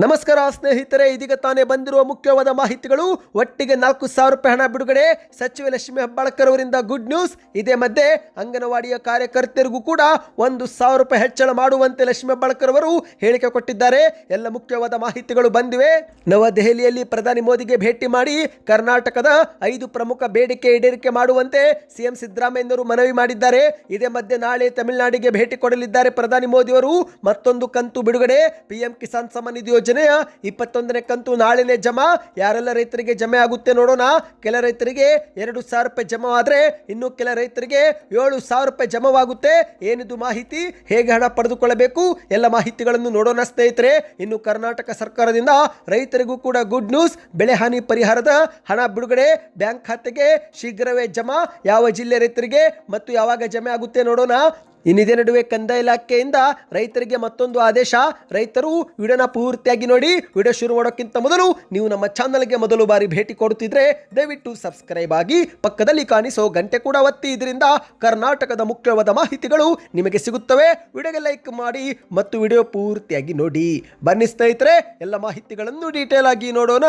ನಮಸ್ಕಾರ ಸ್ನೇಹಿತರೆ, ಇದೀಗ ತಾನೇ ಬಂದಿರುವ ಮುಖ್ಯವಾದ ಮಾಹಿತಿಗಳು. ಒಟ್ಟಿಗೆ ನಾಲ್ಕು ಸಾವಿರ ರೂಪಾಯಿ ಹಣ ಬಿಡುಗಡೆ. ಸಚಿವೆ ಲಕ್ಷ್ಮಿ ಹೆಬ್ಬಾಳ್ಕರ್ ಅವರಿಂದ ಗುಡ್ ನ್ಯೂಸ್. ಇದೇ ಮಧ್ಯೆ ಅಂಗನವಾಡಿಯ ಕಾರ್ಯಕರ್ತರಿಗೂ ಕೂಡ ಒಂದು ಸಾವಿರ ರೂಪಾಯಿ ಹೆಚ್ಚಳ ಮಾಡುವಂತೆ ಲಕ್ಷ್ಮಿ ಹೆಬ್ಬಾಳ್ಕರ್ ಅವರು ಹೇಳಿಕೆ ಕೊಟ್ಟಿದ್ದಾರೆ. ಎಲ್ಲ ಮುಖ್ಯವಾದ ಮಾಹಿತಿಗಳು ಬಂದಿವೆ. ನವದೆಹಲಿಯಲ್ಲಿ ಪ್ರಧಾನಿ ಮೋದಿಗೆ ಭೇಟಿ ಮಾಡಿ ಕರ್ನಾಟಕದ ಐದು ಪ್ರಮುಖ ಬೇಡಿಕೆ ಈಡೇರಿಕೆ ಮಾಡುವಂತೆ ಸಿಎಂ ಸಿದ್ದರಾಮಯ್ಯನವರು ಮನವಿ ಮಾಡಿದ್ದಾರೆ. ಇದೇ ಮಧ್ಯೆ ನಾಳೆ ತಮಿಳುನಾಡಿಗೆ ಭೇಟಿ ಕೊಡಲಿದ್ದಾರೆ ಪ್ರಧಾನಿ ಮೋದಿ ಅವರು ಮತ್ತೊಂದು ಕಂತು ಬಿಡುಗಡೆ. ಪಿಎಂ ಕಿಸಾನ್ ಸಮ್ಮಾನ್ ನಿಧಿ ಯೋಜನೆಯ ಇಪ್ಪತ್ತೊಂದನೇ ಕಂತು ನಾಳೆನೇ ಜಮಾ. ಯಾರೆಲ್ಲ ರೈತರಿಗೆ ಜಮೆ ಆಗುತ್ತೆ ನೋಡೋಣ. ಕೆಲ ರೈತರಿಗೆ ಎರಡು ಸಾವಿರ ರೂಪಾಯಿ ಜಮಾ ಇನ್ನು ಕೆಲ ರೈತರಿಗೆ ಏಳು ಸಾವಿರ ರೂಪಾಯಿ ಜಮವಾಗುತ್ತೆ. ಏನಿದು ಮಾಹಿತಿ? ಹೇಗೆ ಹಣ ಪಡೆದುಕೊಳ್ಳಬೇಕು? ಎಲ್ಲ ಮಾಹಿತಿಗಳನ್ನು ನೋಡೋಣ ಸ್ನೇಹಿತರೆ. ಇನ್ನು ಕರ್ನಾಟಕ ಸರ್ಕಾರದಿಂದ ರೈತರಿಗೂ ಕೂಡ ಗುಡ್ ನ್ಯೂಸ್ ಬೆಳೆ ಹಾನಿ ಪರಿಹಾರದ ಹಣ ಬಿಡುಗಡೆ ಬ್ಯಾಂಕ್ ಖಾತೆಗೆ ಶೀಘ್ರವೇ ಜಮಾ. ಯಾವ ಜಿಲ್ಲೆ ರೈತರಿಗೆ ಮತ್ತು ಯಾವಾಗ ಜಮೆ ಆಗುತ್ತೆ ನೋಡೋಣ. ಇನ್ನಿದೇ ನಡುವೆ ಕಂದಾಯ ಇಲಾಖೆಯಿಂದ ರೈತರಿಗೆ ಮತ್ತೊಂದು ಆದೇಶ. ರೈತರು ವಿಡಿಯೋನ ಪೂರ್ತಿಯಾಗಿ ನೋಡಿ ವಿಡಿಯೋ ಶುರು ಮಾಡೋಕ್ಕಿಂತ ಮೊದಲು ನೀವು ನಮ್ಮ ಚಾನಲ್ಗೆ ಮೊದಲು ಬಾರಿ ಭೇಟಿ ಕೊಡುತ್ತಿದ್ರೆ ದಯವಿಟ್ಟು ಸಬ್ಸ್ಕ್ರೈಬ್ ಆಗಿ ಪಕ್ಕದಲ್ಲಿ ಕಾಣಿಸೋ ಗಂಟೆ ಕೂಡ ಒತ್ತಿ. ಇದರಿಂದ ಕರ್ನಾಟಕದ ಮುಖ್ಯವಾದ ಮಾಹಿತಿಗಳು ನಿಮಗೆ ಸಿಗುತ್ತವೆ. ವಿಡಿಯೋಗೆ ಲೈಕ್ ಮಾಡಿ ಮತ್ತು ವಿಡಿಯೋ ಪೂರ್ತಿಯಾಗಿ ನೋಡಿ. ಬನ್ನಿ ಸ್ನೇಹಿತರೆ, ಎಲ್ಲ ಮಾಹಿತಿಗಳನ್ನು ಡೀಟೇಲ್ ಆಗಿ ನೋಡೋಣ.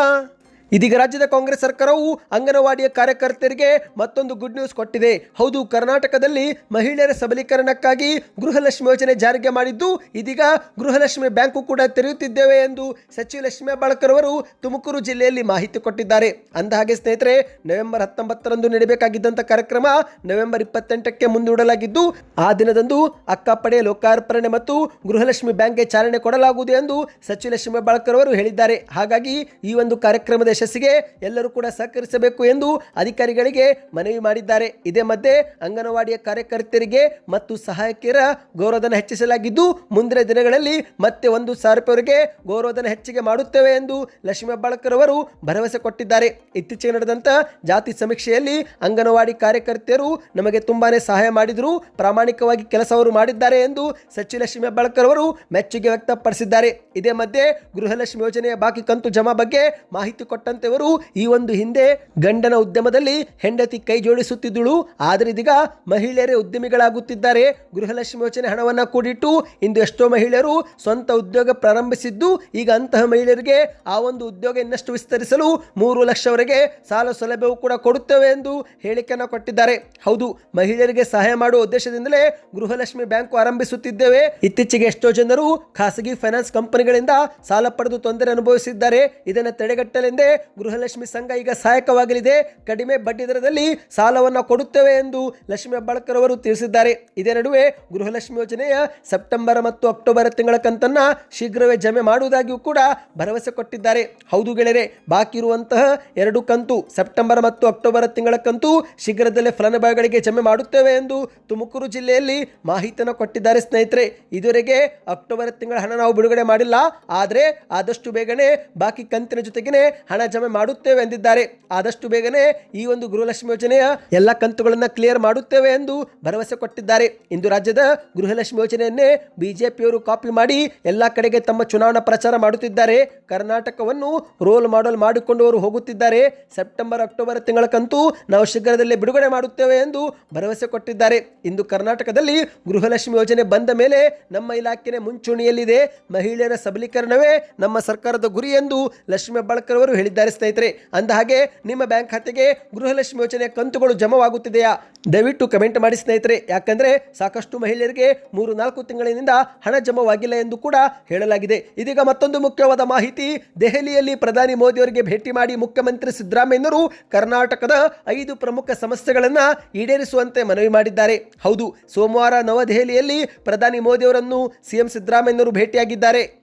ಇದೀಗ ರಾಜ್ಯದ ಕಾಂಗ್ರೆಸ್ ಸರ್ಕಾರವು ಅಂಗನವಾಡಿಯ ಕಾರ್ಯಕರ್ತರಿಗೆ ಮತ್ತೊಂದು ಗುಡ್ ನ್ಯೂಸ್ ಕೊಟ್ಟಿದೆ. ಹೌದು, ಕರ್ನಾಟಕದಲ್ಲಿ ಮಹಿಳೆಯರ ಸಬಲೀಕರಣಕ್ಕಾಗಿ ಗೃಹಲಕ್ಷ್ಮಿ ಯೋಜನೆ ಜಾರಿಗೆ ಮಾಡಿದ್ದು, ಇದೀಗ ಗೃಹಲಕ್ಷ್ಮಿ ಬ್ಯಾಂಕು ಕೂಡ ತೆರೆಯುತ್ತಿದ್ದೇವೆ ಎಂದು ಸಚಿವ ಲಕ್ಷ್ಮೀ ಹೆಬ್ಬಾಳ್ಕರ್ ಅವರು ತುಮಕೂರು ಜಿಲ್ಲೆಯಲ್ಲಿ ಮಾಹಿತಿ ಕೊಟ್ಟಿದ್ದಾರೆ. ಅಂದಹಾಗೆ ಸ್ನೇಹಿತರೆ, ನವೆಂಬರ್ ಹತ್ತೊಂಬತ್ತರಂದು ನಡೆಯಬೇಕಾಗಿದ್ದಂಥ ಕಾರ್ಯಕ್ರಮ ನವೆಂಬರ್ ಇಪ್ಪತ್ತೆಂಟಕ್ಕೆ ಮುಂದೂಡಲಾಗಿದ್ದು, ಆ ದಿನದಂದು ಅಕ್ಕಪಡೆ ಲೋಕಾರ್ಪಣೆ ಮತ್ತು ಗೃಹಲಕ್ಷ್ಮಿ ಬ್ಯಾಂಕ್ಗೆ ಚಾಲನೆ ಕೊಡಲಾಗುವುದು ಎಂದು ಸಚಿವ ಲಕ್ಷ್ಮೀ ಹೆಬ್ಬಾಳ್ಕರ್ ಅವರು ಹೇಳಿದ್ದಾರೆ. ಹಾಗಾಗಿ ಈ ಒಂದು ಕಾರ್ಯಕ್ರಮದ ಯಶಸ್ಸಿಗೆ ಎಲ್ಲರೂ ಕೂಡ ಸಹಕರಿಸಬೇಕು ಎಂದು ಅಧಿಕಾರಿಗಳಿಗೆ ಮನವಿ ಮಾಡಿದ್ದಾರೆ. ಇದೇ ಮಧ್ಯೆ ಅಂಗನವಾಡಿಯ ಕಾರ್ಯಕರ್ತರಿಗೆ ಮತ್ತು ಸಹಾಯಕಿಯರ ಗೌರವಧನ ಹೆಚ್ಚಿಸಲಾಗಿದ್ದು, ಮುಂದಿನ ದಿನಗಳಲ್ಲಿ ಮತ್ತೆ ಒಂದು ಸಾವಿರ ರೂಪಾಯಿವರೆಗೆ ಗೌರವಧನ ಹೆಚ್ಚಿಗೆ ಮಾಡುತ್ತೇವೆ ಎಂದು ಲಕ್ಷ್ಮೀ ಅವರು ಭರವಸೆ ಕೊಟ್ಟಿದ್ದಾರೆ. ಇತ್ತೀಚೆಗೆ ನಡೆದಂತ ಜಾತಿ ಸಮೀಕ್ಷೆಯಲ್ಲಿ ಅಂಗನವಾಡಿ ಕಾರ್ಯಕರ್ತೆಯರು ನಮಗೆ ತುಂಬಾನೇ ಸಹಾಯ ಮಾಡಿದರು, ಪ್ರಾಮಾಣಿಕವಾಗಿ ಕೆಲಸವರು ಮಾಡಿದ್ದಾರೆ ಎಂದು ಸಚಿವ ಲಕ್ಷ್ಮೀ ಅವರು ಮೆಚ್ಚುಗೆ ವ್ಯಕ್ತಪಡಿಸಿದ್ದಾರೆ. ಇದೇ ಮಧ್ಯೆ ಗೃಹಲಕ್ಷ್ಮಿ ಯೋಜನೆಯ ಬಾಕಿ ಕಂತು ಜಮಾ ಬಗ್ಗೆ ಮಾಹಿತಿ ಕೊಟ್ಟಂತೆ ಅವರು ಈ ಒಂದು ಹಿಂದೆ ಗಂಡನ ಉದ್ಯಮದಲ್ಲಿ ಹೆಂಡತಿ ಕೈ ಜೋಡಿಸುತ್ತಿದ್ದಳು. ಆದರೆ ಇದೀಗ ಮಹಿಳೆಯರೇ ಉದ್ಯಮಿಗಳಾಗುತ್ತಿದ್ದಾರೆ. ಗೃಹಲಕ್ಷ್ಮಿ ಯೋಜನೆ ಹಣವನ್ನು ಕೂಡಿಟ್ಟು ಇಂದು ಎಷ್ಟೋ ಮಹಿಳೆಯರು ಸ್ವಂತ ಉದ್ಯೋಗ ಪ್ರಾರಂಭಿಸಿದ್ದು. ಈಗ ಅಂತಹ ಮಹಿಳೆಯರಿಗೆ ಆ ಒಂದು ಉದ್ಯೋಗ ಇನ್ನಷ್ಟು ವಿಸ್ತರಿಸಲು ಮೂರು ಲಕ್ಷವರೆಗೆ ಸಾಲ ಸೌಲಭ್ಯವು ಕೂಡ ಕೊಡುತ್ತೇವೆ ಎಂದು ಹೇಳಿಕೆಯನ್ನು ಕೊಟ್ಟಿದ್ದಾರೆ. ಹೌದು, ಮಹಿಳೆಯರಿಗೆ ಸಹಾಯ ಮಾಡುವ ಉದ್ದೇಶದಿಂದಲೇ ಗೃಹಲಕ್ಷ್ಮಿ ಬ್ಯಾಂಕ್ ಆರಂಭಿಸುತ್ತಿದ್ದೇವೆ. ಇತ್ತೀಚೆಗೆ ಎಷ್ಟೋ ಜನರು ಖಾಸಗಿ ಫೈನಾನ್ಸ್ ಕಂಪನಿಗಳಿಂದ ಸಾಲ ಪಡೆದು ತೊಂದರೆ ಅನುಭವಿಸಿದ್ದಾರೆ. ಇದನ್ನು ತಡೆಗಟ್ಟಲೆಂದೇ ಗೃಹಲಕ್ಷ್ಮಿ ಸಂಘ ಈಗ ಸಹಾಯಕವಾಗಲಿದೆ. ಕಡಿಮೆ ಬಡ್ಡಿ ದರದಲ್ಲಿ ಸಾಲವನ್ನು ಕೊಡುತ್ತೇವೆ ಎಂದು ಲಕ್ಷ್ಮಿ ಹೆಬ್ಬಾಳ್ಕರ್ ಅವರು ತಿಳಿಸಿದ್ದಾರೆ. ಇದೇ ನಡುವೆ ಗೃಹಲಕ್ಷ್ಮಿ ಯೋಜನೆಯ ಸೆಪ್ಟೆಂಬರ್ ಮತ್ತು ಅಕ್ಟೋಬರ್ ತಿಂಗಳ ಕಂತನ್ನ ಶೀಘ್ರವೇ ಜಮೆ ಮಾಡುವುದಾಗಿಯೂ ಕೂಡ ಭರವಸೆ ಕೊಟ್ಟಿದ್ದಾರೆ. ಹೌದು ಗೆಳೆಯರೆ, ಬಾಕಿ ಇರುವಂತಹ ಎರಡು ಕಂತು ಸೆಪ್ಟೆಂಬರ್ ಮತ್ತು ಅಕ್ಟೋಬರ್ ತಿಂಗಳ ಕಂತು ಶೀಘ್ರದಲ್ಲೇ ಫಲಾನುಭವಿಗಳಿಗೆ ಜಮೆ ಮಾಡುತ್ತೇವೆ ಎಂದು ತುಮಕೂರು ಜಿಲ್ಲೆಯಲ್ಲಿ ಮಾಹಿತಿಯನ್ನು ಕೊಟ್ಟಿದ್ದಾರೆ ಸ್ನೇಹಿತರೆ. ಇದುವರೆಗೆ ಅಕ್ಟೋಬರ್ ತಿಂಗಳ ಹಣ ನಾವು ಬಿಡುಗಡೆ ಮಾಡಿಲ್ಲ. ಆದರೆ ಆದಷ್ಟು ಬೇಗನೆ ಬಾಕಿ ಕಂತಿನ ಜೊತೆಗೇನೆ ಹಣ ಜಮೆ ಮಾಡುತ್ತೇವೆ ಎಂದಿದ್ದಾರೆ. ಆದಷ್ಟು ಬೇಗನೆ ಈ ಒಂದು ಗೃಹಲಕ್ಷ್ಮಿ ಯೋಜನೆಯ ಎಲ್ಲ ಕಂತುಗಳನ್ನು ಕ್ಲಿಯರ್ ಮಾಡುತ್ತೇವೆ ಎಂದು ಭರವಸೆ ಕೊಟ್ಟಿದ್ದಾರೆ. ಇಂದು ರಾಜ್ಯದ ಗೃಹಲಕ್ಷ್ಮಿ ಯೋಜನೆಯನ್ನೇ ಬಿಜೆಪಿಯವರು ಕಾಪಿ ಮಾಡಿ ಎಲ್ಲ ಕಡೆಗೆ ತಮ್ಮ ಚುನಾವಣಾ ಪ್ರಚಾರ ಮಾಡುತ್ತಿದ್ದಾರೆ. ಕರ್ನಾಟಕವನ್ನು ರೋಲ್ ಮಾಡೆಲ್ ಮಾಡಿಕೊಂಡು ಅವರು ಹೋಗುತ್ತಿದ್ದಾರೆ. ಸೆಪ್ಟೆಂಬರ್ ಅಕ್ಟೋಬರ್ ತಿಂಗಳ ಕಂತು ನಾವು ಶೀಘ್ರದಲ್ಲೇ ಬಿಡುಗಡೆ ಮಾಡುತ್ತೇವೆ ಎಂದು ಭರವಸೆ ಕೊಟ್ಟಿದ್ದಾರೆ. ಇಂದು ಕರ್ನಾಟಕದಲ್ಲಿ ಗೃಹಲಕ್ಷ್ಮಿ ಯೋಜನೆ ಬಂದ ಮೇಲೆ ನಮ್ಮ ಇಲಾಖೆನೇ ಮುಂಚೂಣಿಯಲ್ಲಿದೆ. ಮಹಿಳೆಯರ ಸಬಲೀಕರಣವೇ ನಮ್ಮ ಸರ್ಕಾರದ ಗುರಿ ಎಂದು ಲಕ್ಷ್ಮೀ ಹೆಬ್ಬಾಳ್ಕರ್ ಅವರು ಹೇಳಿದ್ದಾರೆ. ಸ್ನೇಹಿತರೆ ಅಂದ ಹಾಗೆ ನಿಮ್ಮ ಬ್ಯಾಂಕ್ ಖಾತೆಗೆ ಗೃಹಲಕ್ಷ್ಮಿ ಯೋಜನೆಯ ಕಂತುಗಳು ಜಮವಾಗುತ್ತಿದೆಯಾ? ದಯವಿಟ್ಟು ಕಮೆಂಟ್ ಮಾಡಿ ಸ್ನೇಹಿತರೆ, ಯಾಕಂದ್ರೆ ಸಾಕಷ್ಟು ಮಹಿಳೆಯರಿಗೆ ಮೂರು ನಾಲ್ಕು ತಿಂಗಳಿನಿಂದ ಹಣ ಜಮವಾಗಿಲ್ಲ ಎಂದು ಕೂಡ ಹೇಳಲಾಗಿದೆ. ಇದೀಗ ಮತ್ತೊಂದು ಮುಖ್ಯವಾದ ಮಾಹಿತಿ, ದೆಹಲಿಯಲ್ಲಿ ಪ್ರಧಾನಿ ಮೋದಿ ಅವರಿಗೆ ಭೇಟಿ ಮಾಡಿ ಮುಖ್ಯಮಂತ್ರಿ ಸಿದ್ದರಾಮಯ್ಯನವರು ಕರ್ನಾಟಕದ ಐದು ಪ್ರಮುಖ ಸಮಸ್ಯೆಗಳನ್ನು ಈಡೇರಿಸುವಂತೆ ಮನವಿ ಮಾಡಿದ್ದಾರೆ. ಹೌದು, ಸೋಮವಾರ ನವದೆಹಲಿಯಲ್ಲಿ ಪ್ರಧಾನಿ ಮೋದಿ ಅವರನ್ನು ಸಿಎಂ ಸಿದ್ದರಾಮಯ್ಯನವರು ಭೇಟಿಯಾಗಿದ್ದಾರೆ.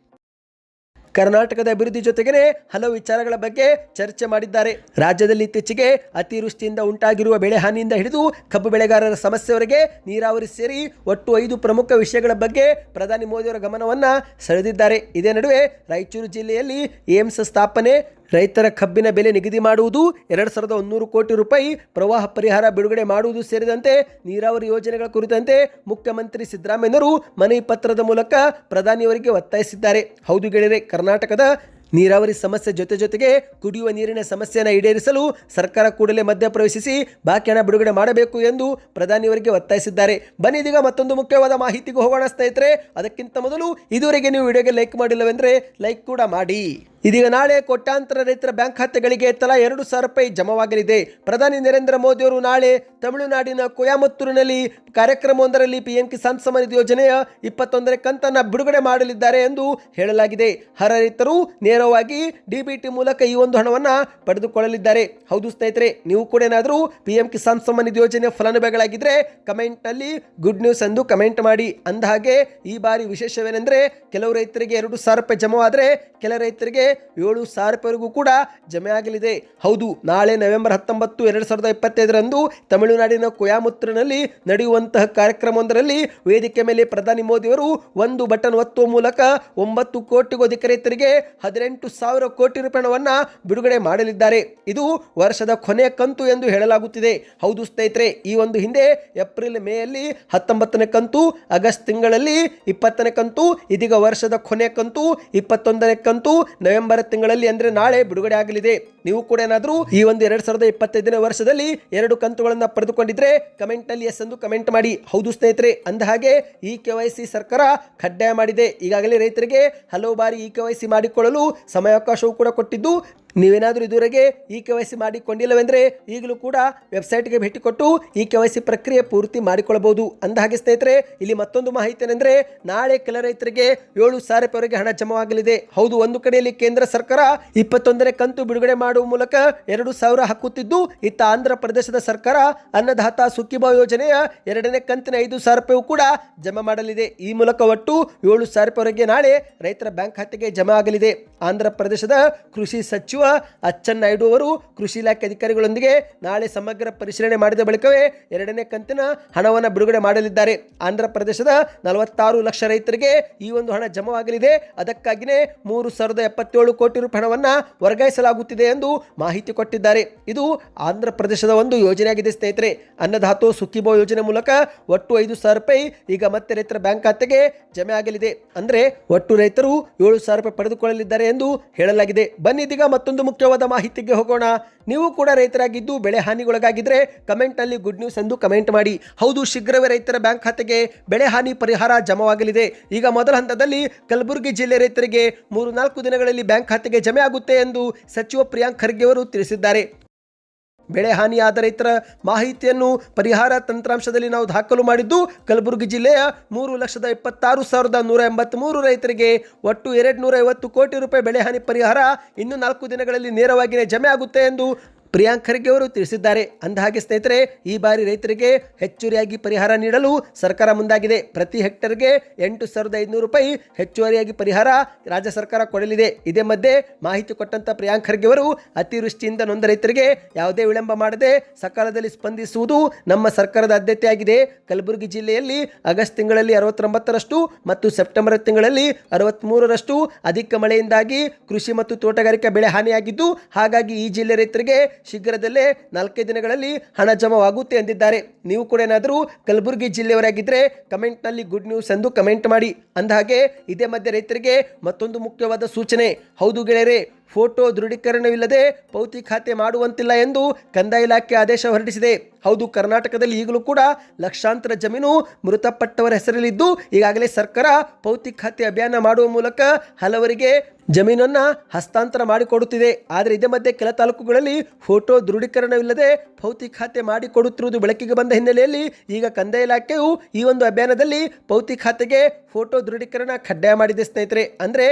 ಕರ್ನಾಟಕದ ಅಭಿವೃದ್ಧಿ ಜೊತೆಗೇನೆ ಹಲವು ವಿಚಾರಗಳ ಬಗ್ಗೆ ಚರ್ಚೆ ಮಾಡಿದ್ದಾರೆ. ರಾಜ್ಯದಲ್ಲಿ ಇತ್ತೀಚೆಗೆ ಅತಿವೃಷ್ಟಿಯಿಂದ ಉಂಟಾಗಿರುವ ಬೆಳೆ ಹಾನಿಯಿಂದ ಹಿಡಿದು ಕಬ್ಬು ಬೆಳೆಗಾರರ ಸಮಸ್ಯೆವರೆಗೆ ನೀರಾವರಿ ಸೇರಿ ಒಟ್ಟು ಐದು ಪ್ರಮುಖ ವಿಷಯಗಳ ಬಗ್ಗೆ ಪ್ರಧಾನಿ ಮೋದಿಯವರ ಗಮನವನ್ನು ಸೆಳೆದಿದ್ದಾರೆ. ಇದೇ ನಡುವೆ ರಾಯಚೂರು ಜಿಲ್ಲೆಯಲ್ಲಿ ಏಮ್ಸ್ ಸ್ಥಾಪನೆ ರೈತರ ಕಬ್ಬಿನ ಬೆಲೆ ನಿಗದಿ ಮಾಡುವುದು ಎರಡು ಸಾವಿರದ ಒಂದೂರು ಕೋಟಿ ರೂಪಾಯಿ ಪ್ರವಾಹ ಪರಿಹಾರ ಬಿಡುಗಡೆ ಮಾಡುವುದು ಸೇರಿದಂತೆ ನೀರಾವರಿ ಯೋಜನೆಗಳ ಕುರಿತಂತೆ ಮುಖ್ಯಮಂತ್ರಿ ಸಿದ್ದರಾಮಯ್ಯನವರು ಮನವಿ ಪತ್ರದ ಮೂಲಕ ಪ್ರಧಾನಿಯವರಿಗೆ ಒತ್ತಾಯಿಸಿದ್ದಾರೆ. ಹೌದು ಗೆಳೆಯರೆ, ಕರ್ನಾಟಕದ ನೀರಾವರಿ ಸಮಸ್ಯೆ ಜೊತೆ ಜೊತೆಗೆ ಕುಡಿಯುವ ನೀರಿನ ಸಮಸ್ಯೆಯನ್ನು ಈಡೇರಿಸಲು ಸರ್ಕಾರ ಕೂಡಲೇ ಮಧ್ಯಪ್ರವೇಶಿಸಿ ಬಾಕಿ ಹಣ ಬಿಡುಗಡೆ ಮಾಡಬೇಕು ಎಂದು ಪ್ರಧಾನಿಯವರಿಗೆ ಒತ್ತಾಯಿಸಿದ್ದಾರೆ. ಬನ್ನಿ ಇದೀಗ ಮತ್ತೊಂದು ಮುಖ್ಯವಾದ ಮಾಹಿತಿಗೆ ಹೋಗೋಣ ಸ್ನೇಹಿತರೆ. ಅದಕ್ಕಿಂತ ಮೊದಲು ಇದುವರೆಗೆ ನೀವು ವಿಡಿಯೋಗೆ ಲೈಕ್ ಮಾಡಿಲ್ಲವೆಂದರೆ ಲೈಕ್ ಕೂಡ ಮಾಡಿ. ಇದೀಗ ನಾಳೆ ಕೋಟ್ಯಾಂತರ ರೈತರ ಬ್ಯಾಂಕ್ ಖಾತೆಗಳಿಗೆ ತಲಾ ಎರಡು ಸಾವಿರ ರೂಪಾಯಿ ಜಮವಾಗಲಿದೆ. ಪ್ರಧಾನಿ ನರೇಂದ್ರ ಮೋದಿ ಅವರು ನಾಳೆ ತಮಿಳುನಾಡಿನ ಕೊಯಮತ್ತೂರಿನಲ್ಲಿ ಕಾರ್ಯಕ್ರಮವೊಂದರಲ್ಲಿ ಪಿಎಂ ಕಿಸಾನ್ ಸಮ್ಮಾನ್ ಯೋಜನೆಯ ಇಪ್ಪತ್ತೊಂದನೇ ಕಂತನ್ನು ಬಿಡುಗಡೆ ಮಾಡಲಿದ್ದಾರೆ ಎಂದು ಹೇಳಲಾಗಿದೆ. ಹರ ರೈತರು ನೇರವಾಗಿ ಡಿಬಿಟಿ ಮೂಲಕ ಈ ಒಂದು ಹಣವನ್ನು ಪಡೆದುಕೊಳ್ಳಲಿದ್ದಾರೆ. ಹೌದು ಸ್ನೇಹಿತರೆ, ನೀವು ಕೂಡ ಏನಾದರೂ ಪಿಎಂ ಕಿಸಾನ್ ಸಮ್ಮಾನ್ ನಿಧಿ ಯೋಜನೆಯ ಫಲಾನುಭವಿಗಳಾಗಿದ್ದರೆ ಕಮೆಂಟ್ನಲ್ಲಿ ಗುಡ್ ನ್ಯೂಸ್ ಎಂದು ಕಮೆಂಟ್ ಮಾಡಿ. ಅಂದಹಾಗೆ ಈ ಬಾರಿ ವಿಶೇಷವೇನೆಂದರೆ ಕೆಲವು ರೈತರಿಗೆ ಎರಡು ಸಾವಿರ ರೂಪಾಯಿ ಜಮವಾದರೆ, ಕೆಲ ರೈತರಿಗೆ ಏಳು ಸಾವಿರ ರೂಪಾಯಿವರೆಗೂ ಕೂಡ ಜಮೆ ಆಗಲಿದೆ. ಹೌದು, ನಾಳೆ ನವೆಂಬರ್ ಹತ್ತೊಂಬತ್ತು, ಎರಡು ಸಾವಿರದ ಇಪ್ಪತ್ತೈದರಂದು ತಮಿಳುನಾಡಿನ ಕೊಯಾಮುತ್ರನಲ್ಲಿ ನಡೆಯುವಂತಹ ಕಾರ್ಯಕ್ರಮವೊಂದರಲ್ಲಿ ವೇದಿಕೆ ಮೇಲೆ ಪ್ರಧಾನಿ ಮೋದಿಯವರು ಒಂದು ಬಟನ್ ಒತ್ತುವ ಮೂಲಕ ಒಂಬತ್ತು ಕೋಟಿಗೂ ಅಧಿಕ ರೈತರಿಗೆ ಹದಿನೆಂಟು ಸಾವಿರ ಕೋಟಿ ರೂಪಾಯಿ ಹಣವನ್ನು ಬಿಡುಗಡೆ ಮಾಡಲಿದ್ದಾರೆ. ಇದು ವರ್ಷದ ಕೊನೆಯ ಕಂತು ಎಂದು ಹೇಳಲಾಗುತ್ತಿದೆ. ಹೌದು ಸ್ನೇಹಿತರೆ, ಈ ಒಂದು ಹಿಂದೆ ಏಪ್ರಿಲ್ ಮೇಯಲ್ಲಿ ಹತ್ತೊಂಬತ್ತನೇ ಕಂತು, ಆಗಸ್ಟ್ ತಿಂಗಳಲ್ಲಿ ಇಪ್ಪತ್ತನೇ ಕಂತು, ಇದೀಗ ವರ್ಷದ ಕೊನೆಯ ಕಂತು, ಇಪ್ಪತ್ತೊಂದನೇ ಕಂತು, ನವೆಂಬರ್ ತಿಂಗಳಲ್ಲಿ ಅಂದ್ರೆ ನಾಳೆ ಬಿಡುಗಡೆ ಆಗಲಿದೆ. ನೀವು ಕೂಡ ಏನಾದರೂ ಈ ಒಂದು ಎರಡ್ ಸಾವಿರದ ಇಪ್ಪತ್ತೈದನೇ ವರ್ಷದಲ್ಲಿ ಎರಡು ಕಂತುಗಳನ್ನು ಪಡೆದುಕೊಂಡಿದ್ರೆ ಕಮೆಂಟ್ನಲ್ಲಿ ಎಸ್ ಎಂದು ಕಮೆಂಟ್ ಮಾಡಿ. ಹೌದು ಸ್ನೇಹಿತರೆ, ಅಂದ ಹಾಗೆ ಈ ಕೆ ವೈ ಸಿ ಸರ್ಕಾರ ಕಡ್ಡಾಯ ಮಾಡಿದೆ. ಈಗಾಗಲೇ ರೈತರಿಗೆ ಹಲವು ಬಾರಿ ಈ ಕೆ ವೈ ಸಿ ಮಾಡಿಕೊಳ್ಳಲು ಸಮಯಾವಕಾಶವೂ ಕೂಡ ಕೊಟ್ಟಿದ್ದು. ನೀವೇನಾದರೂ ಇದುವರೆಗೆ ಇ ಕೆ ವೈ ಸಿ ಮಾಡಿಕೊಂಡಿಲ್ಲವೆಂದರೆ ಈಗಲೂ ಕೂಡ ವೆಬ್ಸೈಟ್ಗೆ ಭೇಟಿ ಕೊಟ್ಟು ಈ ಕೆ ವೈ ಸಿ ಪ್ರಕ್ರಿಯೆ ಪೂರ್ತಿ ಮಾಡಿಕೊಳ್ಳಬಹುದು ಅಂದ ಹಾಗೆ ಸ್ನೇಹಿತರೆ, ಇಲ್ಲಿ ಮತ್ತೊಂದು ಮಾಹಿತಿ ಏನೆಂದರೆ ನಾಳೆ ಕೆಲ ರೈತರಿಗೆ ಏಳು ಸಾವಿರ ರೂಪಾಯಿವರೆಗೆ ಹಣ ಜಮಾವಾಗಲಿದೆ. ಹೌದು, ಒಂದು ಕಡೆಯಲ್ಲಿ ಕೇಂದ್ರ ಸರ್ಕಾರ ಇಪ್ಪತ್ತೊಂದನೇ ಕಂತು ಬಿಡುಗಡೆ ಮಾಡುವ ಮೂಲಕ ಎರಡು ಸಾವಿರ ಹಾಕುತ್ತಿದ್ದು, ಇತ್ತ ಆಂಧ್ರ ಪ್ರದೇಶದ ಸರ್ಕಾರ ಅನ್ನದಾತ ಸುಕ್ಕಿಬಾವ್ ಯೋಜನೆಯ ಎರಡನೇ ಕಂತಿನ ಐದು ಸಾವಿರ ರೂಪಾಯಿ ಕೂಡ ಜಮಾ ಮಾಡಲಿದೆ. ಈ ಮೂಲಕ ಒಟ್ಟು ಏಳು ಸಾವಿರ ರೂಪಾಯಿವರೆಗೆ ನಾಳೆ ರೈತರ ಬ್ಯಾಂಕ್ ಖಾತೆಗೆ ಜಮಾ ಆಗಲಿದೆ. ಆಂಧ್ರ ಪ್ರದೇಶದ ಕೃಷಿ ಸಚಿವ ಅಚ್ಚನ್ ನಾಯ್ಡು ಅವರು ಕೃಷಿ ಇಲಾಖೆ ಅಧಿಕಾರಿಗಳೊಂದಿಗೆ ನಾಳೆ ಸಮಗ್ರ ಪರಿಶೀಲನೆ ಮಾಡಿದ ಬಳಿಕವೇ ಎರಡನೇ ಕಂತಿನ ಹಣವನ್ನು ಬಿಡುಗಡೆ ಮಾಡಲಿದ್ದಾರೆ. ಆಂಧ್ರ ಪ್ರದೇಶದ ನಲವತ್ತಾರು ಲಕ್ಷ ರೈತರಿಗೆ ಈ ಒಂದು ಹಣ ಜಮವಾಗಲಿದೆ. ಅದಕ್ಕಾಗಿಯೇ ಮೂರು ಸಾವಿರದ ಎಪ್ಪತ್ತೇಳು ಕೋಟಿ ರೂಪಾಯಿ ಹಣವನ್ನು ವರ್ಗಾಯಿಸಲಾಗುತ್ತಿದೆ ಎಂದು ಮಾಹಿತಿ ಕೊಟ್ಟಿದ್ದಾರೆ. ಇದು ಆಂಧ್ರ ಪ್ರದೇಶದ ಒಂದು ಯೋಜನೆಯಾಗಿದೆ ಸ್ನೇಹಿತರೆ. ಅನ್ನದಾತು ಸುಕ್ಕಿಬೋ ಯೋಜನೆ ಮೂಲಕ ಒಟ್ಟು ಐದು ಸಾವಿರ ರೂಪಾಯಿ ಈಗ ಮತ್ತೆ ರೈತರ ಬ್ಯಾಂಕ್ ಖಾತೆಗೆ ಜಮೆ ಆಗಲಿದೆ. ಅಂದರೆ ಒಟ್ಟು ರೈತರು ಏಳು ಸಾವಿರ ರೂಪಾಯಿ ಪಡೆದುಕೊಳ್ಳಲಿದ್ದಾರೆ ಎಂದು ಹೇಳಲಾಗಿದೆ. ಬನ್ನಿ ಇದೀಗ ಮತ್ತೊಂದು ಮುಖ್ಯವಾದ ಮಾಹಿತಿಗೆ ಹೋಗೋಣ. ನೀವು ಕೂಡ ರೈತರಾಗಿದ್ದು ಬೆಳೆ ಹಾನಿಗೊಳಗಾಗಿದ್ರೆ ಕಮೆಂಟ್ನಲ್ಲಿ ಗುಡ್ ನ್ಯೂಸ್ ಎಂದು ಕಮೆಂಟ್ ಮಾಡಿ. ಹೌದು, ಶೀಘ್ರವೇ ರೈತರ ಬ್ಯಾಂಕ್ ಖಾತೆಗೆ ಬೆಳೆ ಹಾನಿ ಪರಿಹಾರ ಜಮವಾಗಲಿದೆ. ಈಗ ಮೊದಲ ಹಂತದಲ್ಲಿ ಕಲಬುರಗಿ ಜಿಲ್ಲೆ ರೈತರಿಗೆ ಮೂರು ನಾಲ್ಕು ದಿನಗಳಲ್ಲಿ ಬ್ಯಾಂಕ್ ಖಾತೆಗೆ ಜಮೆ ಆಗುತ್ತೆ ಎಂದು ಸಚಿವ ಪ್ರಿಯಾಂಕ್ ಖರ್ಗೆ ಅವರು ತಿಳಿಸಿದ್ದಾರೆ. ಬೆಳೆ ಹಾನಿಯಾದ ರೈತರ ಮಾಹಿತಿಯನ್ನು ಪರಿಹಾರ ತಂತ್ರಾಂಶದಲ್ಲಿ ನಾವು ದಾಖಲು ಮಾಡಿದ್ದು, ಕಲಬುರಗಿ ಜಿಲ್ಲೆಯ ಮೂರು ಲಕ್ಷದ ಇಪ್ಪತ್ತಾರು ಸಾವಿರದ ನೂರ ಎಂಬತ್ತ್ಮೂರು ರೈತರಿಗೆ ಒಟ್ಟು ಎರಡು ನೂರ ಐವತ್ತು ಕೋಟಿ ರೂಪಾಯಿ ಬೆಳೆ ಹಾನಿ ಪರಿಹಾರ ಇನ್ನು ನಾಲ್ಕು ದಿನಗಳಲ್ಲಿ ನೇರವಾಗಿಯೇ ಜಮೆ ಆಗುತ್ತೆ ಎಂದು ಪ್ರಿಯಾಂಕ್ ಖರ್ಗೆ ಅವರು ತಿಳಿಸಿದ್ದಾರೆ. ಅಂದಹಾಗೆ ಸ್ನೇಹಿತರೆ, ಈ ಬಾರಿ ರೈತರಿಗೆ ಹೆಚ್ಚುವರಿಯಾಗಿ ಪರಿಹಾರ ನೀಡಲು ಸರ್ಕಾರ ಮುಂದಾಗಿದೆ. ಪ್ರತಿ ಹೆಕ್ಟರ್ಗೆ ಎಂಟು ಸಾವಿರದ ಐದುನೂರು ರೂಪಾಯಿ ಹೆಚ್ಚುವರಿಯಾಗಿ ಪರಿಹಾರ ರಾಜ್ಯ ಸರ್ಕಾರ ಕೊಡಲಿದೆ. ಇದೇ ಮಧ್ಯೆ ಮಾಹಿತಿ ಕೊಟ್ಟಂತ ಪ್ರಿಯಾಂಕ್ ಖರ್ಗೆ ಅವರು, ಅತಿವೃಷ್ಟಿಯಿಂದ ನೊಂದ ರೈತರಿಗೆ ಯಾವುದೇ ವಿಳಂಬ ಮಾಡದೆ ಸಕಾಲದಲ್ಲಿ ಸ್ಪಂದಿಸುವುದು ನಮ್ಮ ಸರ್ಕಾರದ ಆದ್ಯತೆಯಾಗಿದೆ. ಕಲಬುರಗಿ ಜಿಲ್ಲೆಯಲ್ಲಿ ಆಗಸ್ಟ್ ತಿಂಗಳಲ್ಲಿ ಅರವತ್ತೊಂಬತ್ತರಷ್ಟು ಮತ್ತು ಸೆಪ್ಟೆಂಬರ್ ತಿಂಗಳಲ್ಲಿ ಅರವತ್ತ್ಮೂರರಷ್ಟು ಅಧಿಕ ಮಳೆಯಿಂದಾಗಿ ಕೃಷಿ ಮತ್ತು ತೋಟಗಾರಿಕಾ ಬೆಳೆ ಹಾನಿಯಾಗಿದ್ದು, ಹಾಗಾಗಿ ಈ ಜಿಲ್ಲೆ ರೈತರಿಗೆ ಶೀಘ್ರದಲ್ಲೇ ನಾಲ್ಕೈದು ದಿನಗಳಲ್ಲಿ ಹಣ ಜಮವಾಗುತ್ತೆ ಎಂದಿದ್ದಾರೆ. ನೀವು ಕೂಡ ಏನಾದರೂ ಕಲಬುರಗಿ ಜಿಲ್ಲೆಯವರಾಗಿದ್ದರೆ ಕಮೆಂಟ್ನಲ್ಲಿ ಗುಡ್ ನ್ಯೂಸ್ ಎಂದು ಕಮೆಂಟ್ ಮಾಡಿ. ಅಂದಹಾಗೆ, ಇದೇ ಮಧ್ಯೆ ರೈತರಿಗೆ ಮತ್ತೊಂದು ಮುಖ್ಯವಾದ ಸೂಚನೆ. ಹೌದು ಗೆಳೆಯರೆ ಫೋಟೋ ದೃಢೀಕರಣವಿಲ್ಲದೆ ಪೌತಿ ಖಾತೆ ಮಾಡುವಂತಿಲ್ಲ ಎಂದು ಕಂದಾಯ ಇಲಾಖೆ ಆದೇಶ ಹೊರಡಿಸಿದೆ. ಹೌದು, ಕರ್ನಾಟಕದಲ್ಲಿ ಈಗಲೂ ಕೂಡ ಲಕ್ಷಾಂತರ ಜಮೀನು ಮೃತಪಟ್ಟವರ ಹೆಸರಲ್ಲಿದ್ದು, ಈಗಾಗಲೇ ಸರ್ಕಾರ ಪೌತಿ ಖಾತೆ ಅಭಿಯಾನ ಮಾಡುವ ಮೂಲಕ ಹಲವರಿಗೆ ಜಮೀನನ್ನು ಹಸ್ತಾಂತರ ಮಾಡಿಕೊಡುತ್ತಿದೆ. ಆದರೆ ಇದೇ ಮಧ್ಯೆ ಕೆಲ ತಾಲೂಕುಗಳಲ್ಲಿ ಫೋಟೋ ದೃಢೀಕರಣವಿಲ್ಲದೆ ಪೌತಿ ಖಾತೆ ಮಾಡಿಕೊಡುತ್ತಿರುವುದು ಬೆಳಕಿಗೆ ಬಂದ ಹಿನ್ನೆಲೆಯಲ್ಲಿ ಈಗ ಕಂದಾಯ ಇಲಾಖೆಯು ಈ ಒಂದು ಅಭಿಯಾನದಲ್ಲಿ ಪೌತಿ ಖಾತೆಗೆ ಫೋಟೋ ದೃಢೀಕರಣ ಕಡ್ಡಾಯ ಮಾಡಿದೆ ಸ್ನೇಹಿತರೆ. ಅಂದರೆ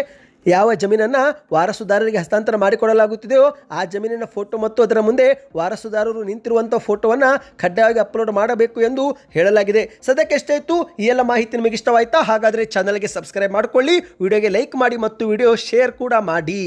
ಯಾವ ಜಮೀನನ್ನು ವಾರಸುದಾರರಿಗೆ ಹಸ್ತಾಂತರ ಮಾಡಿಕೊಡಲಾಗುತ್ತಿದೆಯೋ ಆ ಜಮೀನಿನ ಫೋಟೋ ಮತ್ತು ಅದರ ಮುಂದೆ ವಾರಸುದಾರರು ನಿಂತಿರುವಂಥ ಫೋಟೋವನ್ನು ಕಡ್ಡಾಯವಾಗಿ ಅಪ್ಲೋಡ್ ಮಾಡಬೇಕು ಎಂದು ಹೇಳಲಾಗಿದೆ. ಸದ್ಯಕ್ಕೆ ಎಷ್ಟಾಯಿತು ಈ ಎಲ್ಲ ಮಾಹಿತಿ ನಿಮಗೆ ಇಷ್ಟವಾಯ್ತಾ? ಹಾಗಾದರೆ ಚಾನಲ್ಗೆ ಸಬ್ಸ್ಕ್ರೈಬ್ ಮಾಡಿಕೊಳ್ಳಿ ವಿಡಿಯೋಗೆ ಲೈಕ್ ಮಾಡಿ ಮತ್ತು ವಿಡಿಯೋ ಶೇರ್ ಕೂಡ ಮಾಡಿ.